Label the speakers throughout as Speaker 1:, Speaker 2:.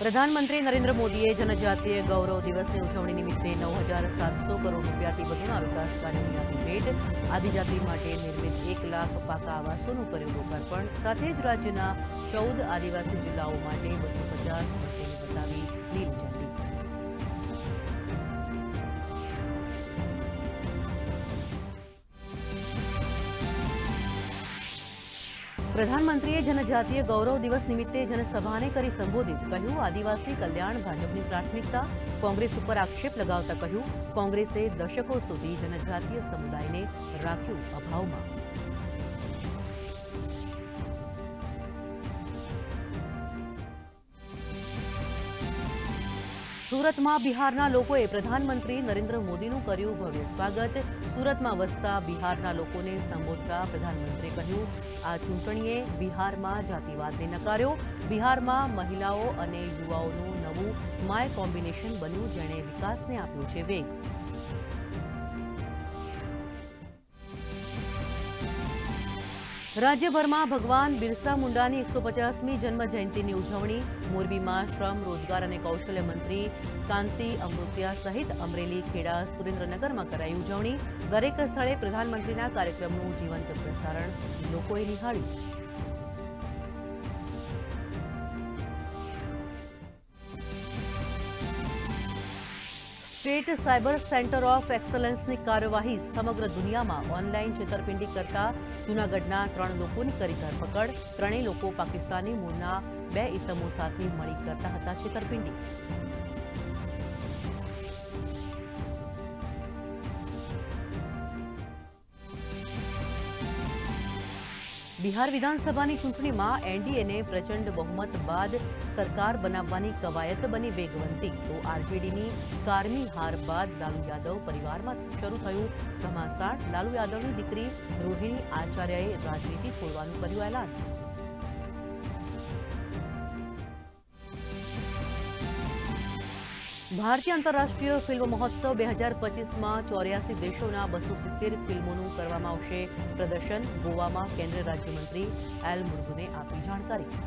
Speaker 1: પ્રધાનમંત્રી નરેન્દ્ર મોદીએ જનજાતીય ગૌરવ દિવસની ઉજવણી નિમિત્તે નવ હજાર સાતસો કરોડ રૂપિયાથી વધુના વિકાસ કાર્યોની આપી ભેટ આદિજાતિ માટે નિર્મિત એક લાખ પાકા આવાસોનું કર્યું લોકાર્પણ સાથે જ રાજ્યના ચૌદ આદિવાસી જિલ્લાઓ માટે પ્રધાનમંત્રીએ જનજાતીય ગૌરવ દિવસ નિમિત્તે જનસભાને કરી સંબોધિત કહ્યું. આદિવાસી કલ્યાણ ભાજપની પ્રાથમિકતા કોંગ્રેસ ઉપર આક્ષેપ લગાવતા કહ્યું. કોંગ્રેસે દશકો સુધી જનજાતીય સમુદાયને રાખ્યું અભાવમાં. સુરતમાં બિહારના લોકોએ પ્રધાનમંત્રી નરેન્દ્ર મોદીનું કર્યું ભવ્ય સ્વાગત. સુરતમાં વસતા બિહારના લોકોને સંબોધતા પ્રધાનમંત્રીએ કહ્યું, આ ચૂંટણીએ બિહારમાં જાતિવાદને નકાર્યો. બિહારમાં મહિલાઓ અને યુવાઓનું નવું માય કોમ્બિનેશન બન્યું, જેણે વિકાસને આપ્યો છે વેગ. રાજ્યભરમાં ભગવાન બિરસા મુંડાની એકસો પચાસમી જન્મ જયંતિની ઉજવણી, મોરબીમાં શ્રમ, રોજગાર અને કૌશલ્ય મંત્રી કાંતિ અમૃતિયા સહિત અમરેલી, ખેડા, સુરેન્દ્રનગરમાં કરાઈ ઉજવણી. દરેક સ્થળે પ્રધાનમંત્રીના કાર્યક્રમનું જીવંત પ્રસારણ લોકોએ નિહાળ્યું. સ્ટેટ સાયબર સેન્ટર ઓફ એક્સલન્સની કાર્યવાહી સમગ્ર દુનિયામાં ઓનલાઈન છેતરપિંડી કરતા જૂનાગઢના ત્રણ લોકોની કરી ધરપકડ. ત્રણેય લોકો પાકિસ્તાની મૂળના બે ઇસમો સાથે મળી કરતા હતા છેતરપિંડી. બિહાર વિધાનસભાની ચૂંટણીમાં એનડીએને પ્રચંડ બહુમત બાદ સરકાર બનાવવાની કવાયત બની વેગવંતી. તો આરજેડીની કારમી હાર બાદ લાલુ યાદવ પરિવારમાં શરૂ થયું ઘમાસાણ લાલુ યાદવની દીકરી રોહિણી આચાર્યએ રાજનીતિ છોડવાનું કર્યું એલાન. ભારતીય આંતરરાષ્ટ્રીય ફિલ્મ મહોત્સવ બે હજાર પચીસમાં ચોર્યાસી દેશોના બસો સિત્તેર ફિલ્મોનું કરવામાં આવશે પ્રદર્શન. ગોવામાં કેન્દ્રીય રાજ્યમંત્રી એલ મુર્ગુને આપી જાણકારી.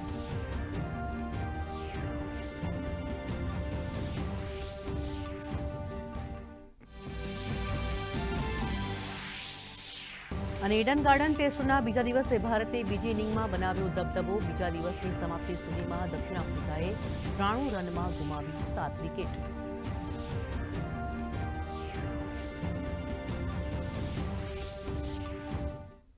Speaker 1: અને ઈડન ગાર્ડન ટેસ્ટના બીજા દિવસે ભારતે બીજી ઇનિંગમાં બનાવ્યો દબદબો. બીજા દિવસની સમાપ્તિ સુધીમાં દક્ષિણ આફ્રિકાએ ત્રાણું રનમાં ગુમાવી સાત વિકેટ.